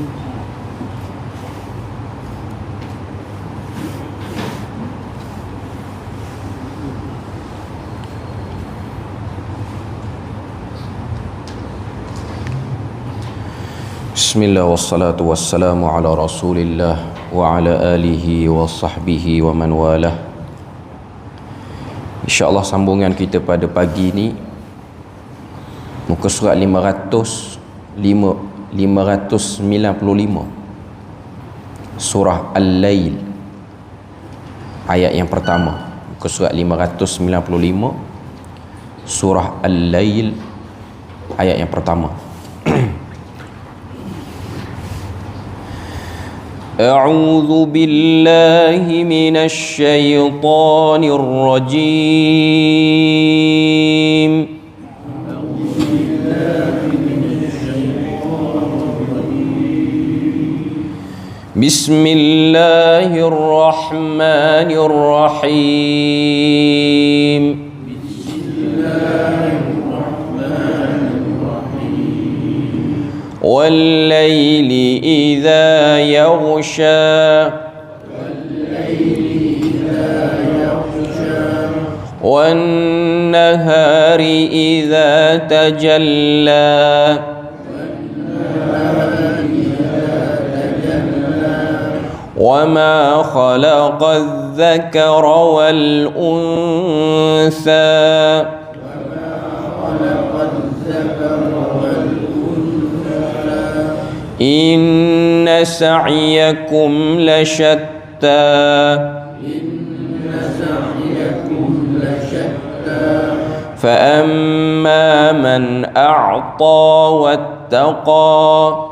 Bismillah wassalatu wassalamu ala rasulillah wa ala alihi wa sahbihi wa man walah. InsyaAllah sambungan kita pada pagi ni Muka surat 500 5, 595 Surah Al-Lail Ayat yang pertama Muka surat 595 Surah Al-Lail Ayat yang pertama أعوذ بالله من الشيطان الرجيم بسم الله الرحمن الرحيم بسم الله الرحمن والليل إذا يغشى والنهار إذا تجلى والنهار إذا تجلى وما خلق الذكر والأنثى إن سعيكم لشتى فأما من أعطى واتقى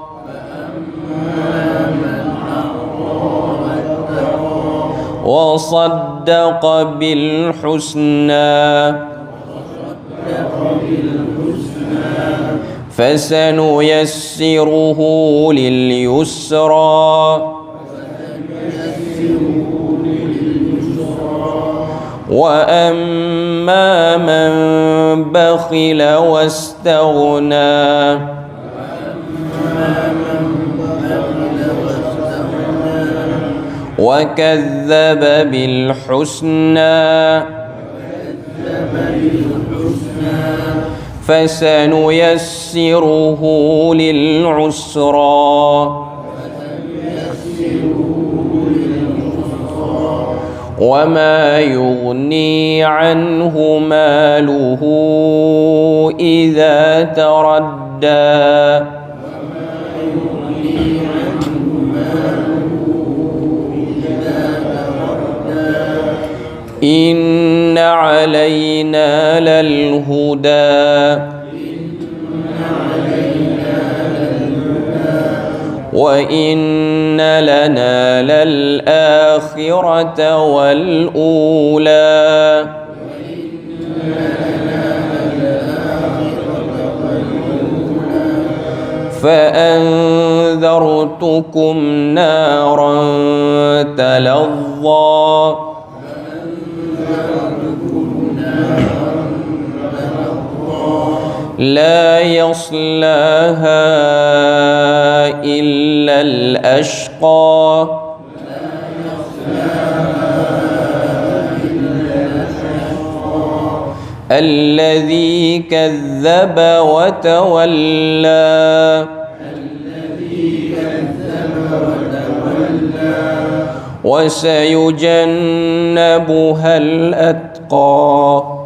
وصدق بالحسنى. فسنيسره لليسرى. وأما من بخل واستغنى. وكذب بالحسنى. فسنيسره للعسرى. وما يغني عنه ماله إذا تردى. إن علينا للهدى. وإن لنا للآخرة والأولى. فأنذرتكم نارا تلظى. لا يصلاها إلا الأشقى. الذي كذب وتولى. وسيجنبها الأتقى.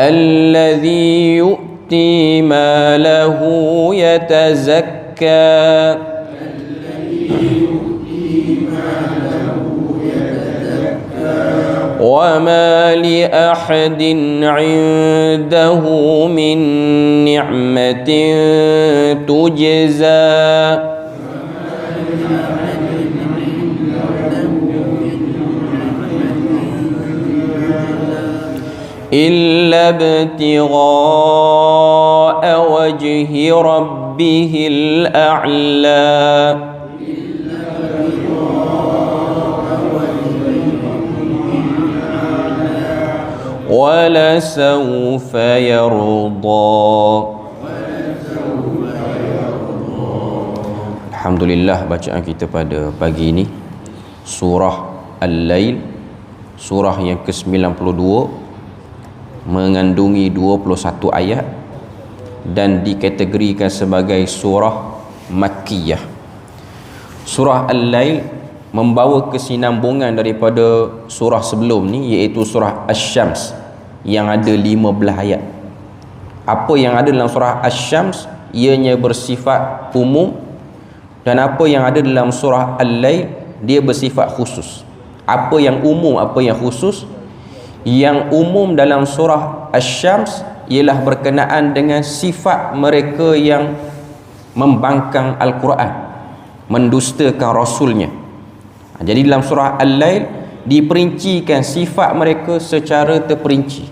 الذي يؤتي ماله يتزكى. وما لأحد عنده من نعمة تجزى. إلا ابتغاء وجه ربه الأعلى ولسوف يرضى Alhamdulillah bacaan kita pada pagi ini Surah Al-Lail Surah yang ke-92 mengandungi 21 ayat dan dikategorikan sebagai surah Makkiyah. Surah Al-Lail membawa kesinambungan daripada surah sebelum ni iaitu surah Asy-Syams yang ada 15 ayat. Apa yang ada dalam surah Asy-Syams ianya bersifat umum dan apa yang ada dalam surah Al-Lail dia bersifat khusus. Apa yang umum, apa yang khusus? Yang umum dalam surah Asy-Syams ialah berkenaan dengan sifat mereka yang membangkang Al-Quran, mendustakan rasulnya. Jadi dalam surah Al-Lail diperincikan sifat mereka secara terperinci.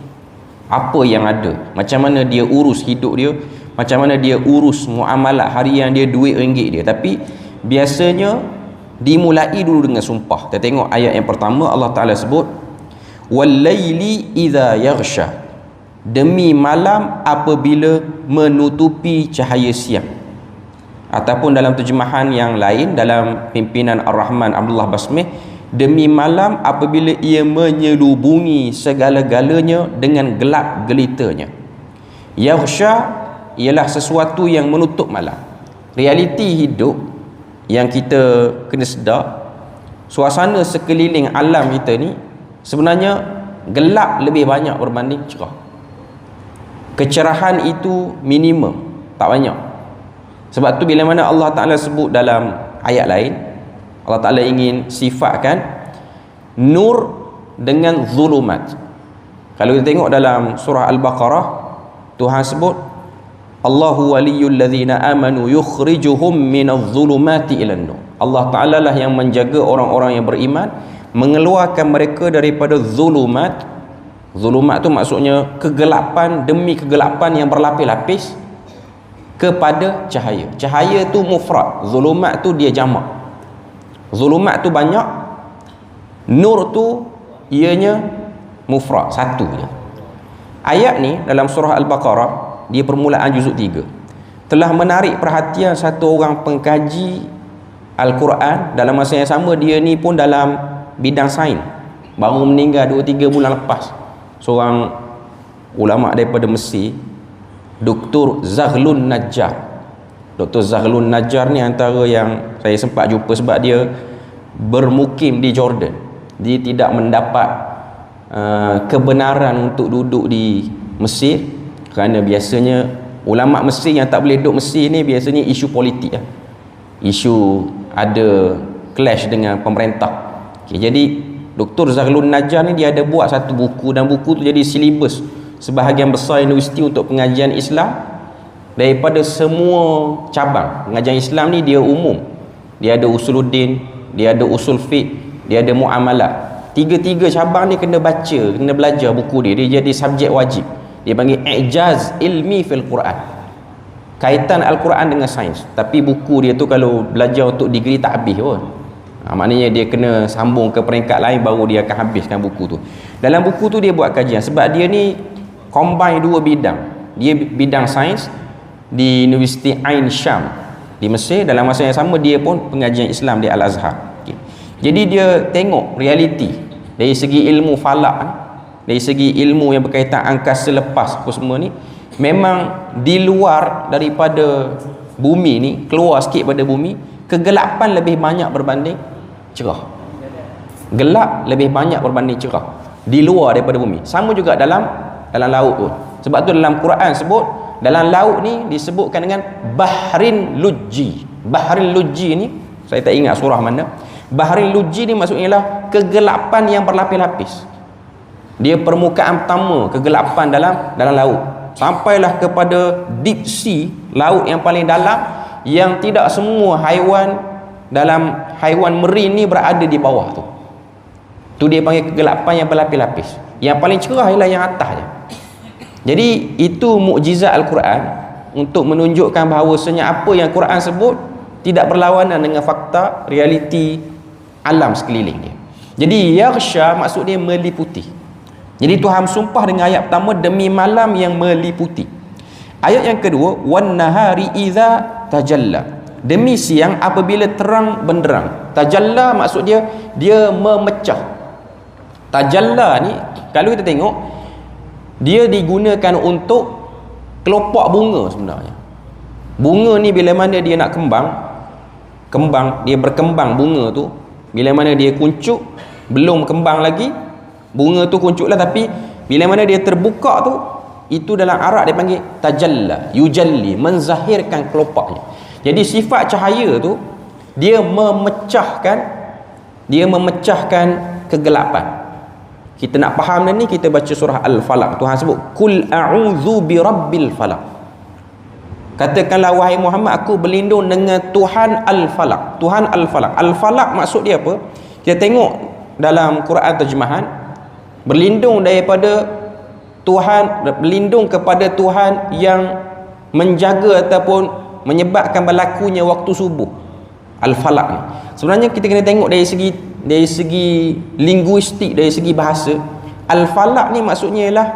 Apa yang ada, macam mana dia urus hidup dia, macam mana dia urus muamalah harian dia duit ringgit dia tapi biasanya dimulai dulu dengan sumpah kita tengok ayat yang pertama Allah Ta'ala sebut walaili idha yaghsha. Demi malam apabila menutupi cahaya siang. Ataupun dalam terjemahan yang lain dalam pimpinan Ar-Rahman Abdullah Basmih demi malam apabila ia menyelubungi segala-galanya dengan gelap gelitanya. Yaghsha ialah sesuatu yang menutup malam. Realiti hidup yang kita kena sedar suasana sekeliling alam kita ni sebenarnya gelap lebih banyak berbanding cerah. Kecerahan itu minimum tak banyak. Sebab tu bila mana Allah Ta'ala sebut dalam ayat lain Allah Ta'ala ingin sifatkan nur dengan zulumat. Kalau kita tengok dalam surah Al-Baqarah Tuhan sebut Allahu waliyul ladzina amanu yukhrijuhum minadh dhulumati ilan nur. Allah Taala lah yang menjaga orang-orang yang beriman mengeluarkan mereka daripada zulumat. Zulumat tu maksudnya kegelapan demi kegelapan yang berlapis-lapis kepada cahaya. Cahaya tu mufrad, zulumat tu dia jamak. Zulumat tu banyak, nur tu ianya mufrad, satu je. Ayat ni dalam surah Al-Baqarah dia permulaan juzuk 3 telah menarik perhatian satu orang pengkaji Al-Quran dalam masa yang sama dia ni pun dalam bidang sains baru meninggal 2-3 bulan lepas seorang ulama daripada Mesir Dr. Zaghlun Najjar Dr. Zaghlun Najjar ni antara yang saya sempat jumpa sebab dia bermukim di Jordan dia tidak mendapat uh, kebenaran untuk duduk di Mesir kerana biasanya ulama Mesir yang tak boleh duduk Mesir ni biasanya isu politik lah. isu ada clash dengan pemerintah okay, jadi Dr. Zahlun Najjar ni dia ada buat satu buku dan buku tu jadi silibus sebahagian besar universiti untuk pengajian Islam daripada semua cabang. Pengajian Islam ni dia umum. Dia ada usuluddin dia ada usul fiqh dia ada muamalah tiga-tiga cabang ni kena baca kena belajar buku dia. Dia jadi subjek wajib. Dia panggil ijaz ilmi fil Quran. Kaitan Al-Quran dengan sains. Tapi buku dia tu kalau belajar untuk degree tak habis pun ha, maknanya dia kena sambung ke peringkat lain baru dia akan habiskan buku tu. Dalam buku tu dia buat kajian sebab dia ni combine dua bidang. Dia bidang sains di Universiti Ain Sham di Mesir. Dalam masa yang sama dia pun pengajian Islam di Al-Azhar. Okay. jadi dia tengok realiti dari segi ilmu falak dari segi ilmu yang berkaitan angkasa selepas apa semua ni memang di luar daripada bumi ni keluar sikit pada bumi kegelapan lebih banyak berbanding cerah. Gelap lebih banyak berbanding cerah di luar daripada bumi. Sama juga dalam dalam laut tu sebab tu dalam Quran sebut dalam laut ni disebutkan dengan bahrin luji. Bahrin luji ni saya tak ingat surah mana. Bahrin luji ni maksudnya lah kegelapan yang berlapis-lapis. Dia permukaan pertama kegelapan dalam dalam laut. Sampailah kepada deep sea laut yang paling dalam yang tidak semua haiwan dalam haiwan merin ni berada di bawah tu. Tu dia panggil kegelapan yang berlapis-lapis. Yang paling cerah ialah yang atas je. Jadi itu mukjizat Al-Quran untuk menunjukkan bahawasanya apa yang Quran sebut tidak berlawanan dengan fakta realiti alam sekeliling dia. Jadi yaghsha maksud dia meliputi. Jadi Tuhan sumpah dengan ayat pertama demi malam yang meliputi. Ayat yang kedua wan nahari idza tajalla. demi siang apabila terang benderang tajalla maksud dia dia memecah. Tajalla ni kalau kita tengok dia digunakan untuk kelopak bunga sebenarnya. Bunga ni bila mana dia nak kembang kembang dia berkembang bunga tu bila mana dia kuncup belum kembang lagi bunga tu kuncup lah. Tapi bila mana dia terbuka tu itu dalam Arab dia panggil tajalla yujalli menzahirkan kelopaknya. Jadi sifat cahaya tu dia memecahkan dia memecahkan kegelapan. Kita nak faham ni kita baca surah al-falaq. Tuhan sebut kul a'udzu birabbil falaq. Katakanlah wahai Muhammad aku berlindung dengan Tuhan al-falaq. Tuhan al-falaq. Al-falaq maksud dia apa? Kita tengok dalam Quran terjemahan berlindung daripada Tuhan berlindung kepada Tuhan yang menjaga ataupun menyebabkan berlakunya waktu subuh. Al-falaq ni. Sebenarnya kita kena tengok dari segi dari segi linguistik dari segi bahasa al-falaq ni maksudnya ialah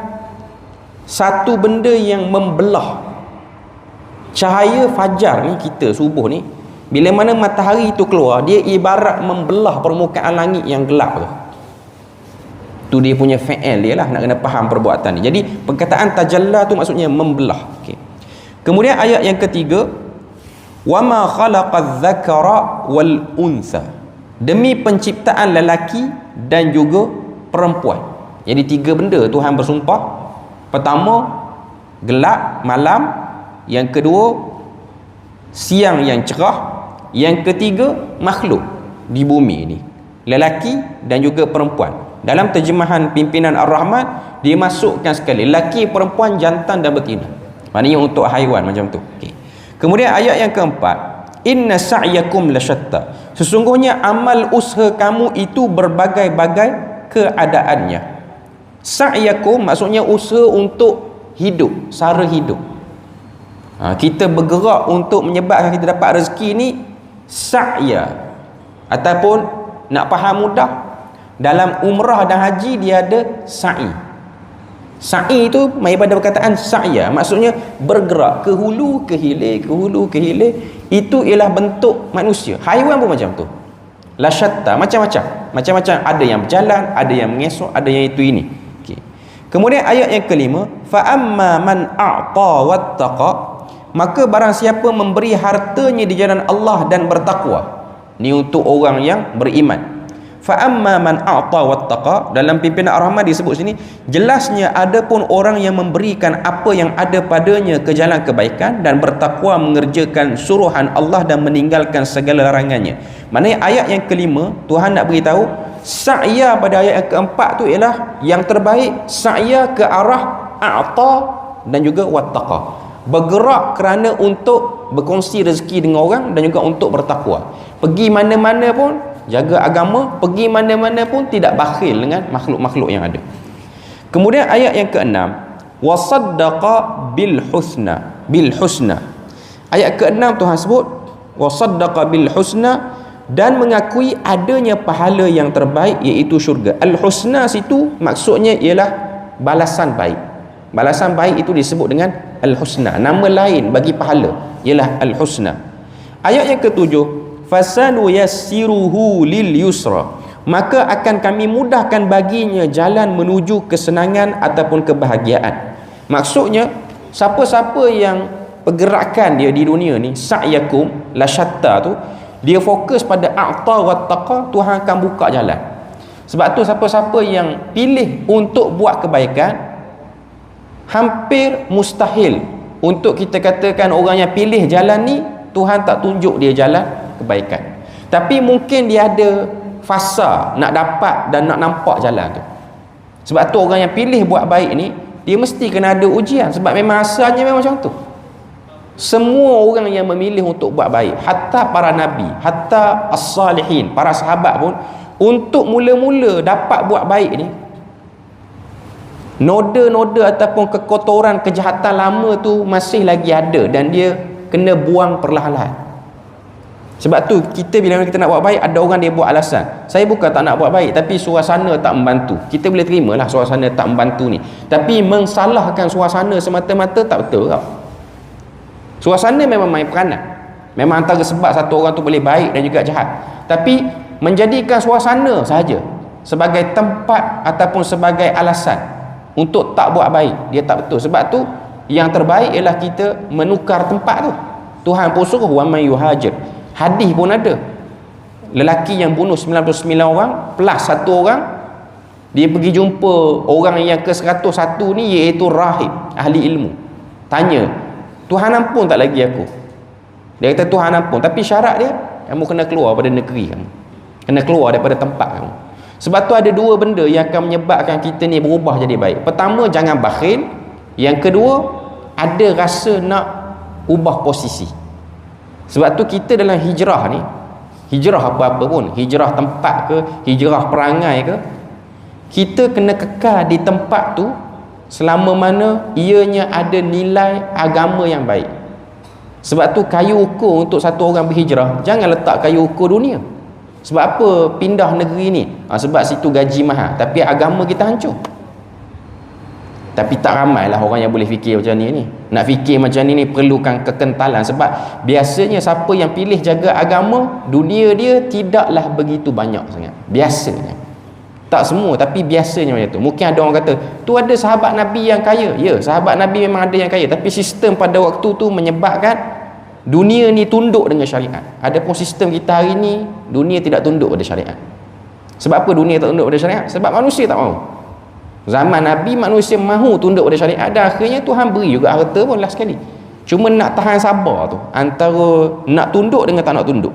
satu benda yang membelah cahaya fajar ni kita subuh ni. Bila mana matahari itu keluar dia ibarat membelah permukaan langit yang gelap tu tu dia punya fa'il dia lah nak kena faham perbuatan ni. Jadi perkataan tajalla tu maksudnya membelah okay. kemudian ayat yang ketiga wama khalaqadz dzakara wal unsa demi penciptaan lelaki dan juga perempuan. Jadi tiga benda Tuhan bersumpah. Pertama gelap malam. Yang kedua siang yang cerah. Yang ketiga makhluk di bumi ini lelaki dan juga perempuan dalam terjemahan pimpinan Ar-Rahman dia masukkan sekali lelaki perempuan jantan dan betina. Maknanya untuk haiwan macam tu. Okay. kemudian ayat yang keempat inna sa'yakum lasyatta sesungguhnya amal usaha kamu itu berbagai-bagai keadaannya. Sa'yakum maksudnya usaha untuk hidup sara hidup. Ha, kita bergerak untuk menyebabkan kita dapat rezeki ni sa'ya. Ataupun nak faham mudah dalam umrah dan haji dia ada sa'i. Sa'i itu mai pada perkataan sa'ya maksudnya bergerak ke hulu ke hilir ke hulu ke hilir itu ialah bentuk manusia. Haiwan pun macam tu. La syatta macam-macam. Macam-macam ada yang berjalan ada yang mengesok ada yang itu ini. Okay. kemudian ayat yang kelima fa amma man a'ta wattaqa maka barang siapa memberi hartanya di jalan Allah dan bertakwa ni untuk orang yang beriman fa amma man a'ta wattaqa. Dalam pimpinan ar-rahman disebut sini jelasnya ada pun orang yang memberikan apa yang ada padanya ke jalan kebaikan dan bertakwa mengerjakan suruhan Allah dan meninggalkan segala larangannya. Maknanya ayat yang kelima Tuhan nak beritahu sa'ya pada ayat yang keempat tu ialah yang terbaik sa'ya ke arah a'ta dan juga wattaqa. Bergerak kerana untuk berkongsi rezeki dengan orang dan juga untuk bertakwa. Pergi mana-mana pun jaga agama pergi mana-mana pun tidak bakhil dengan makhluk-makhluk yang ada. Kemudian ayat yang keenam wasaddaqa bil husna bil husna. Ayat keenam Tuhan sebut wasaddaqa bil husna dan mengakui adanya pahala yang terbaik iaitu syurga. Al husna situ maksudnya ialah balasan baik. Balasan baik itu disebut dengan al husna. Nama lain bagi pahala ialah al husna. Ayat yang ketujuh fasanu yassiruhu lil yusra. Maka akan kami mudahkan baginya jalan menuju kesenangan ataupun kebahagiaan. Maksudnya siapa-siapa yang pergerakan dia di dunia ni sa'yakum la syatta tu dia fokus pada a'ta wa taqa Tuhan akan buka jalan. Sebab tu siapa-siapa yang pilih untuk buat kebaikan hampir mustahil untuk kita katakan orang yang pilih jalan ni Tuhan tak tunjuk dia jalan kebaikan. Tapi mungkin dia ada fasa nak dapat dan nak nampak jalan tu. Sebab tu orang yang pilih buat baik ni dia mesti kena ada ujian. Sebab memang asalnya memang macam tu. Semua orang yang memilih untuk buat baik hatta para nabi hatta as-salihin para sahabat pun untuk mula-mula dapat buat baik ni noda-noda ataupun kekotoran kejahatan lama tu masih lagi ada dan dia kena buang perlahan-lahan sebab tu kita bila kita nak buat baik ada orang dia buat alasan. Saya bukan tak nak buat baik tapi suasana tak membantu. Kita boleh terima lah suasana tak membantu ni. Tapi mengsalahkan suasana semata-mata tak betul tau. Suasana memang main peranan. memang antara sebab satu orang tu boleh baik dan juga jahat tapi menjadikan suasana sahaja sebagai tempat ataupun sebagai alasan untuk tak buat baik dia tak betul sebab tu yang terbaik ialah kita menukar tempat tu Tuhan pun suruh wa may yuhajir hadis pun ada. Lelaki yang bunuh 99 orang plus satu orang dia pergi jumpa orang yang ke 101 ni iaitu rahib ahli ilmu. Tanya Tuhan ampun tak lagi aku? Dia kata Tuhan ampun. Tapi syarat dia kamu kena keluar pada negeri kamu. Kena keluar daripada tempat kamu. Sebab tu ada dua benda yang akan menyebabkan kita ni berubah jadi baik. Pertama jangan bakhil. Yang kedua ada rasa nak ubah posisi sebab tu kita dalam hijrah ni hijrah apa-apa pun hijrah tempat ke hijrah perangai ke kita kena kekal di tempat tu selama mana ianya ada nilai agama yang baik. Sebab tu kayu ukur untuk satu orang berhijrah jangan letak kayu ukur dunia. Sebab apa pindah negeri ni? Ha, sebab situ gaji mahal tapi agama kita hancur tapi tak ramai lah orang yang boleh fikir macam ni ni. Nak fikir macam ni ni perlukan kekentalan. Sebab biasanya siapa yang pilih jaga agama dunia dia tidaklah begitu banyak sangat. Biasanya. Tak semua tapi biasanya macam tu. Mungkin ada orang kata tu ada sahabat Nabi yang kaya. Ya sahabat Nabi memang ada yang kaya. Tapi sistem pada waktu tu menyebabkan dunia ni tunduk dengan syariat. Adapun sistem kita hari ni dunia tidak tunduk pada syariat. Sebab apa dunia tak tunduk pada syariat? Sebab manusia tak mahu zaman Nabi manusia mahu tunduk pada syariat dan akhirnya Tuhan beri juga harta pun last sekali cuma nak tahan sabar tu antara nak tunduk dengan tak nak tunduk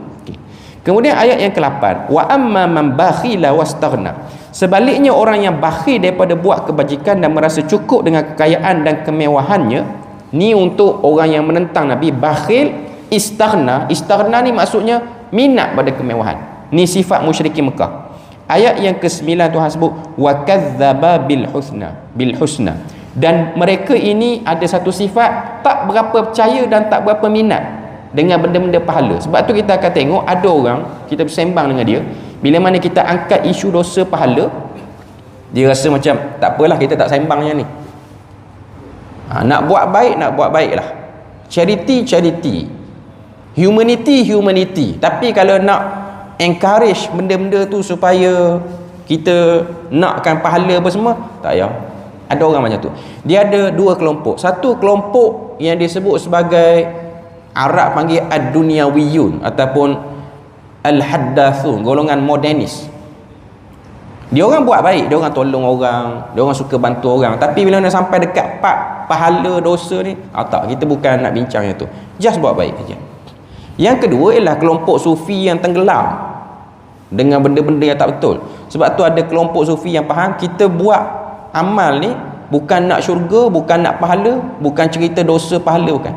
kemudian ayat yang ke-8 wa amma man bakhila wastaghna Sebaliknya orang yang bakhil daripada buat kebajikan dan merasa cukup dengan kekayaan dan kemewahannya, ni untuk orang yang menentang Nabi bakhil istaghna. Istaghna ni maksudnya minat pada kemewahan. Ni sifat musyrikin Mekah. Ayat yang ke-9 Tuhan sebut wa kadzdzaba bil husna, bil husna. Dan mereka ini ada satu sifat tak berapa percaya dan tak berapa minat dengan benda-benda pahala. Sebab tu kita akan tengok ada orang kita bersembang dengan dia, bila mana kita angkat isu dosa pahala dia rasa macam tak apalah kita tak sembangnya ni ha, nak buat baik nak buat baik lah charity charity humanity humanity tapi kalau nak encourage benda-benda tu supaya kita nakkan pahala apa semua? Tak payah. Ada orang macam tu. Dia ada dua kelompok. Satu kelompok yang disebut sebagai Arab panggil ad-dunyawiyun ataupun al-haddathun golongan modernis dia orang buat baik. Dia orang tolong orang. Dia orang suka bantu orang. Tapi bila nak sampai dekat part pahala dosa ni ah, tak. Kita bukan nak bincang yang tu. Just buat baik saja. Yang kedua ialah kelompok sufi yang tenggelam dengan benda-benda yang tak betul. Sebab tu ada kelompok sufi yang faham kita buat amal ni bukan nak syurga bukan nak pahala bukan cerita dosa pahala bukan.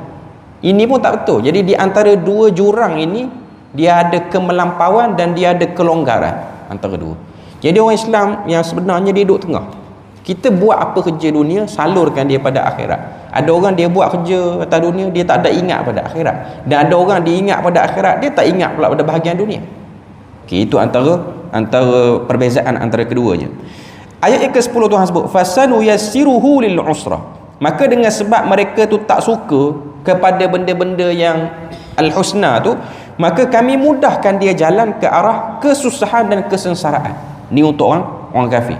Ini pun tak betul. Jadi di antara dua jurang ini dia ada kemelampauan dan dia ada kelonggaran antara dua. Jadi orang Islam yang sebenarnya dia duduk tengah. Kita buat apa kerja dunia salurkan dia pada akhirat. Ada orang dia buat kerja atas dunia dia tak ada ingat pada akhirat. Dan ada orang dia ingat pada akhirat dia tak ingat pula pada bahagian dunia okay, itu antara antara perbezaan antara keduanya. Ayat yang ke-10 Tuhan sebut fasanu yassiruhu lil usra. Maka dengan sebab mereka tu tak suka kepada benda-benda yang al-husna tu maka kami mudahkan dia jalan ke arah kesusahan dan kesengsaraan. Ni untuk orang orang kafir.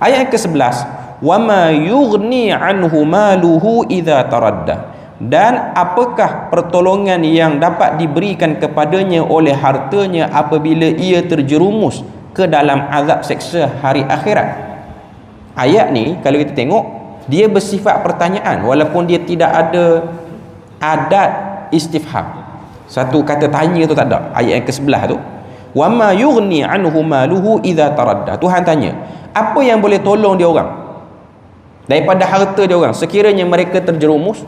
Ayat ke-11 wama yughni anhu maluhu idza taradda dan apakah pertolongan yang dapat diberikan kepadanya oleh hartanya apabila ia terjerumus ke dalam azab seksa hari akhirat? Ayat ni kalau kita tengok dia bersifat pertanyaan walaupun dia tidak ada adat istifham. Satu kata tanya tu tak ada. Ayat yang ke-11 tu. Wama yughni anhu maluhu idza taradda. Tuhan tanya apa yang boleh tolong dia orang? Daripada harta dia orang. Sekiranya mereka terjerumus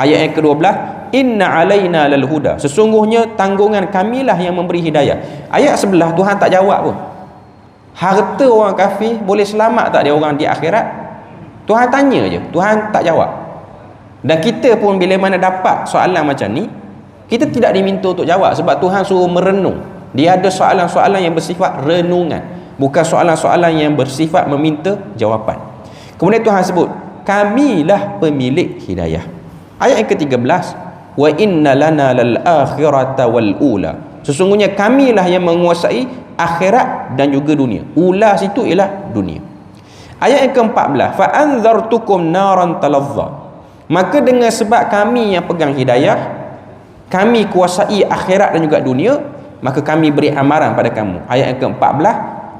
ayat yang ke-12 inna alaina lal huda. Sesungguhnya tanggungan kamilah yang memberi hidayah. Ayat sebelah Tuhan tak jawab pun. Harta orang kafir boleh selamat tak dia orang di akhirat? Tuhan tanya je. Tuhan tak jawab. Dan kita pun bila mana dapat soalan macam ni kita tidak diminta untuk jawab sebab Tuhan suruh merenung. Dia ada soalan-soalan yang bersifat renungan bukan soalan-soalan yang bersifat meminta jawapan. Kemudian Tuhan sebut kamilah pemilik hidayah ayat yang ke-13 wa inna lana lal akhirata wal ula. Sesungguhnya kamilah yang menguasai akhirat dan juga dunia. Ula situ ialah dunia. Ayat yang ke-14 fa anzartukum naran talazza. Maka dengan sebab kami yang pegang hidayah kami kuasai akhirat dan juga dunia maka kami beri amaran pada kamu. Ayat yang ke-14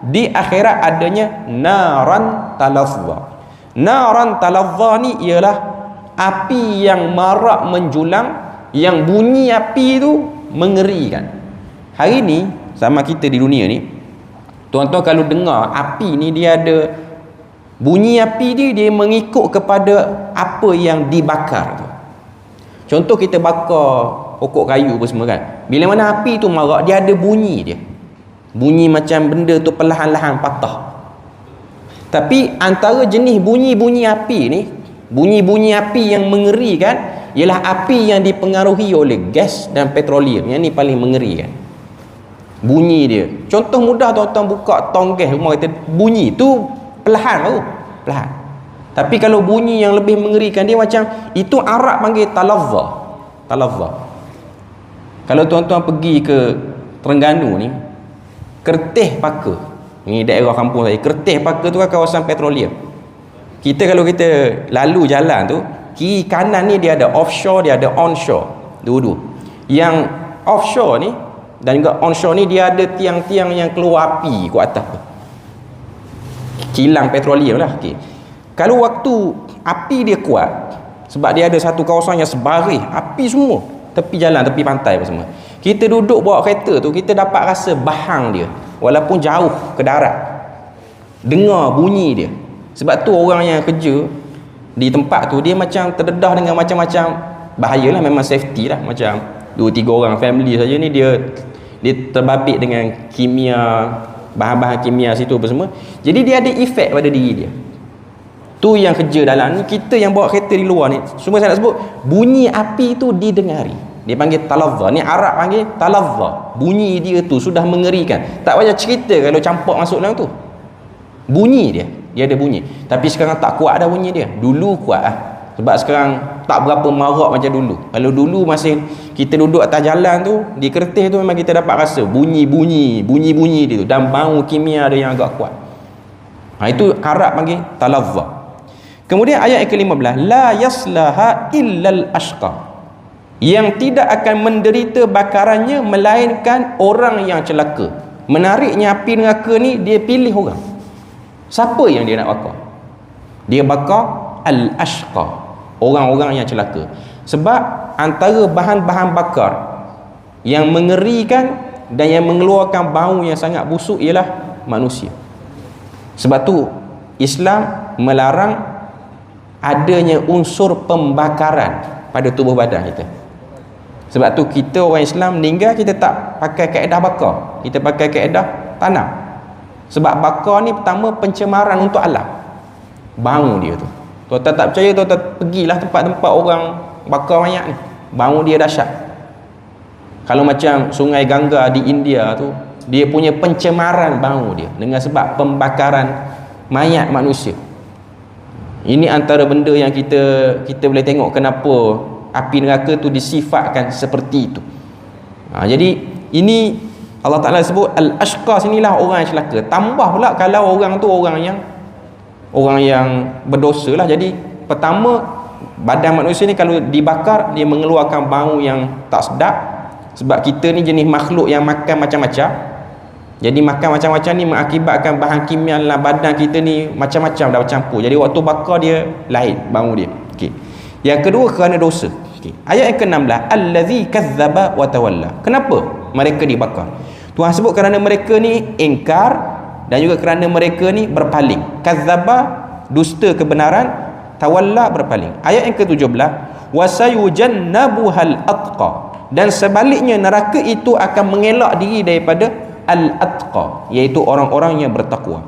di akhirat adanya naran talazza. Naran talazza ni ialah api yang marak menjulang yang bunyi api tu mengerikan. Hari ni sama kita di dunia ni tuan-tuan kalau dengar api ni dia ada bunyi api dia dia mengikut kepada apa yang dibakar tu. Contoh kita bakar pokok kayu apa semua kan bila mana api tu marak dia ada bunyi dia. Bunyi macam benda tu perlahan-lahan patah. Tapi antara jenis bunyi-bunyi api ni bunyi-bunyi api yang mengerikan ialah api yang dipengaruhi oleh gas dan petroleum yang ni paling mengerikan bunyi dia. Contoh mudah tuan-tuan buka tong gas rumah kita bunyi tu perlahan baru perlahan. Tapi kalau bunyi yang lebih mengerikan dia macam itu Arab panggil talazza talazza kalau tuan-tuan pergi ke Terengganu ni kertih paka ni daerah kampung saya kertih paka tu kan kawasan petroleum kita kalau kita lalu jalan tu kiri kanan ni dia ada offshore dia ada onshore. Dua-dua. Yang offshore ni dan juga onshore ni dia ada tiang-tiang yang keluar api ke atas tu. Kilang petroleum lah okay. kalau waktu api dia kuat sebab dia ada satu kawasan yang sebaris api semua. Tepi jalan tepi pantai apa semua. Kita duduk bawa kereta tu kita dapat rasa bahang dia. Walaupun jauh ke darat. Dengar bunyi dia sebab tu orang yang kerja di tempat tu dia macam terdedah dengan macam-macam bahayalah memang safety lah. Macam dua tiga orang family saja ni dia dia terbabit dengan kimia bahan-bahan kimia situ apa semua. Jadi dia ada efek pada diri dia. Tu yang kerja dalam ni kita yang bawa kereta di luar ni. Semua saya nak sebut bunyi api tu didengari. Dia panggil talazza ni Arab panggil talazza bunyi dia tu sudah mengerikan. Tak payah cerita kalau campak masuk dalam tu. Bunyi dia dia ada bunyi. Tapi sekarang tak kuat dah bunyi dia. Dulu kuat lah. Sebab sekarang tak berapa marak macam dulu. Kalau dulu masih kita duduk atas jalan tu di kertis tu memang kita dapat rasa bunyi-bunyi bunyi-bunyi dia tu. Dan bau kimia ada yang agak kuat. Ha, itu Arab panggil talazza Kemudian ayat yang ke-15, la yaslaha illal ashqa. Yang tidak akan menderita bakarannya melainkan orang yang celaka. Menariknya api neraka ni dia pilih orang. Siapa yang dia nak bakar? Dia bakar al-ashqa. Orang-orang yang celaka. Sebab antara bahan-bahan bakar yang mengerikan dan yang mengeluarkan bau yang sangat busuk ialah manusia. Sebab tu Islam melarang adanya unsur pembakaran pada tubuh badan kita sebab tu kita orang Islam meninggal kita tak pakai kaedah bakar kita pakai kaedah tanam sebab bakar ni pertama pencemaran untuk alam. Bau dia tu. Tuan-tuan tak percaya tuan-tuan pergilah tempat-tempat orang bakar mayat ni. Bau dia dahsyat. Kalau macam sungai Gangga di India tu dia punya pencemaran bau dia dengan sebab pembakaran mayat manusia. Ini antara benda yang kita kita boleh tengok kenapa api neraka tu disifatkan seperti itu. Ha, jadi ini Allah Taala sebut al-ashqa sinilah orang yang celaka. Tambah pula kalau orang tu orang yang orang yang berdosa lah. Jadi pertama badan manusia ni kalau dibakar dia mengeluarkan bau yang tak sedap sebab kita ni jenis makhluk yang makan macam-macam jadi makan macam-macam ni mengakibatkan bahan kimia dalam badan kita ni macam-macam dah bercampur. Jadi waktu bakar dia lain bau dia. Okey. Yang kedua kerana dosa. Okey. Ayat yang ke-16, allazi kadzdzaba wa tawalla. Kenapa mereka dibakar? Tuhan sebut kerana mereka ni ingkar dan juga kerana mereka ni berpaling. Kadzdzaba dusta kebenaran, tawalla berpaling. Ayat yang ke-17, wasayujannabuhal atqa. Dan sebaliknya neraka itu akan mengelak diri daripada al-atqa iaitu orang-orang yang bertakwa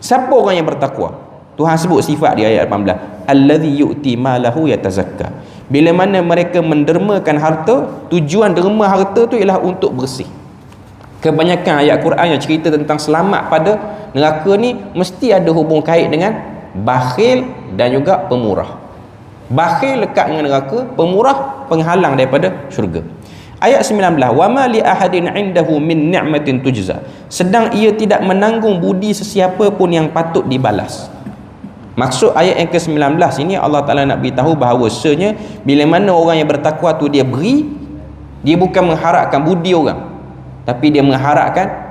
siapa orang yang bertakwa Tuhan sebut sifat di ayat 18 allazi yu'ti malahu yatazakka bila mana mereka mendermakan harta tujuan derma harta tu ialah untuk bersih kebanyakan ayat Quran yang cerita tentang selamat pada neraka ni mesti ada hubung kait dengan bakhil dan juga pemurah. Bakhil lekat dengan neraka pemurah penghalang daripada syurga. Ayat 19 wama li ahadin indahu min ni'matin tujza. Sedang ia tidak menanggung budi sesiapa pun yang patut dibalas. Maksud ayat yang ke-19 ini Allah Taala nak beritahu bahawa bahawasanya bila mana orang yang bertakwa tu dia beri dia bukan mengharapkan budi orang tapi dia mengharapkan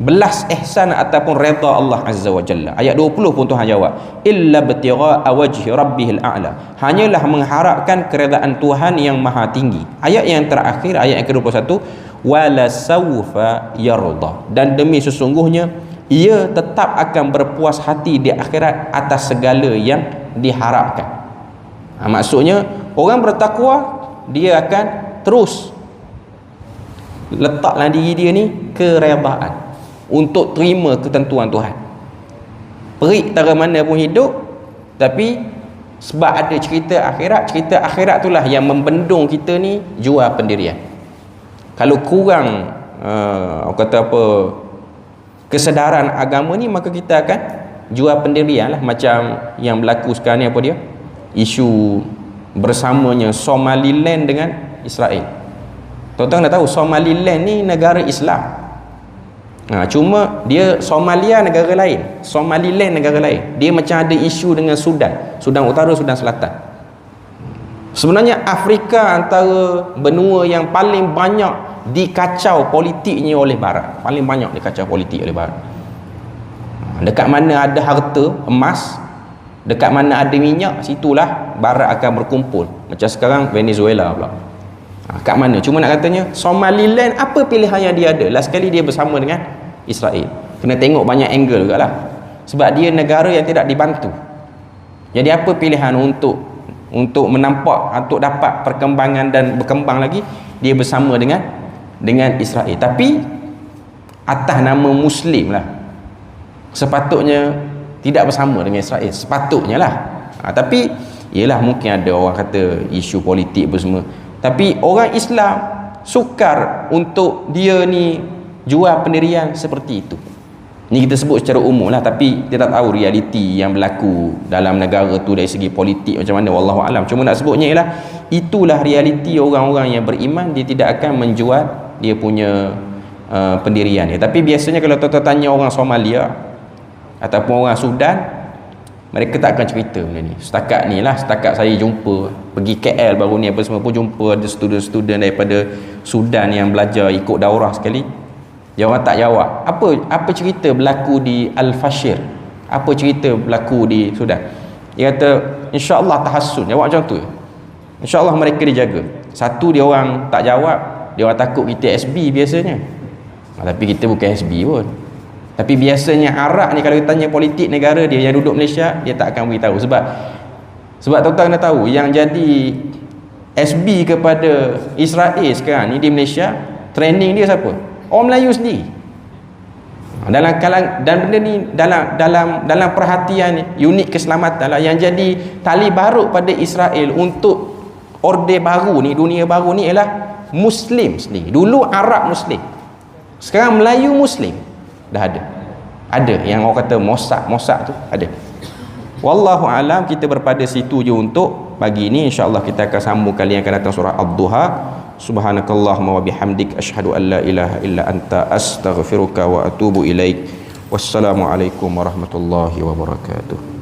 belas ihsan ataupun redha Allah Azza wa Jalla. Ayat 20 pun Tuhan jawab, illa btigha wajhi rabbihil a'la. Hanyalah mengharapkan keredaan Tuhan yang maha tinggi. Ayat yang terakhir ayat yang ke-21, wala sawfa yarda. Dan demi sesungguhnya ia tetap akan berpuas hati di akhirat atas segala yang diharapkan ha, maksudnya orang bertakwa dia akan terus letaklah diri dia ni keredaan untuk terima ketentuan Tuhan. Perik tara mana pun hidup tapi sebab ada cerita akhirat cerita akhirat itulah yang membendung kita ni jual pendirian. Kalau kurang uh, kata apa kesedaran agama ni maka kita akan jual pendirian lah. Macam yang berlaku sekarang ni apa dia? Isu bersamanya Somaliland dengan Israel tuan-tuan dah tahu Somaliland ni negara Islam. Ha, cuma dia Somalia negara lain Somaliland negara lain. Dia macam ada isu dengan Sudan Sudan Utara Sudan Selatan. Sebenarnya Afrika antara benua yang paling banyak dikacau politiknya oleh barat. Paling banyak dikacau politik oleh barat. Dekat mana ada harta emas dekat mana ada minyak situlah barat akan berkumpul. Macam sekarang Venezuela pula ha, kat mana? Cuma nak katanya Somaliland apa pilihan yang dia ada? Last sekali dia bersama dengan Israel. Kena tengok banyak angle juga lah. Sebab dia negara yang tidak dibantu. Jadi apa pilihan untuk untuk menampak untuk dapat perkembangan dan berkembang lagi dia bersama dengan dengan Israel. Tapi atas nama Muslim lah. Sepatutnya tidak bersama dengan Israel. Sepatutnya lah. Ha, tapi ialah mungkin ada orang kata isu politik apa semua tapi orang Islam sukar untuk dia ni jual pendirian seperti itu. Ni kita sebut secara umum lah tapi kita tak tahu realiti yang berlaku dalam negara tu dari segi politik macam mana. Wallahualam cuma nak sebutnya ialah itulah realiti orang-orang yang beriman dia tidak akan menjual dia punya uh, pendirian dia. Tapi biasanya kalau tuan-tuan tanya orang Somalia ataupun orang Sudan mereka tak akan cerita benda ni. Setakat ni lah setakat saya jumpa pergi KL baru ni apa semua pun jumpa ada student-student daripada Sudan yang belajar ikut daurah sekali. Dia orang tak jawab. Apa apa cerita berlaku di Al-Fashir? Apa cerita berlaku di Sudan? Dia kata insyaAllah tahassun. Jawab macam tu. insyaAllah mereka dijaga. Satu dia orang tak jawab. Dia orang takut kita SB biasanya. Ha, tapi kita bukan SB pun. Tapi biasanya Arab ni kalau tanya politik negara dia yang duduk Malaysia dia tak akan beritahu. Sebab sebab tuan-tuan kena tahu yang jadi SB kepada Israel sekarang ni di Malaysia training dia siapa? orang Melayu sendiri. Dalam kalang dan benda ni dalam dalam dalam perhatian unit keselamatan lah. Yang jadi tali baru pada Israel untuk orde baru ni dunia baru ni ialah Muslim sendiri. Dulu Arab Muslim. Sekarang Melayu Muslim. Dah ada. Ada yang orang kata Mosak Mosak tu ada Wallahu alam kita berpada situ je untuk pagi ini. Insyaallah kita akan sambung kali yang akan datang surah Ad-Duha. Subhanakallahumma wa bihamdik asyhadu an la ilaha illa anta astaghfiruka wa atubu ilaik. Wassalamu alaikum warahmatullahi wabarakatuh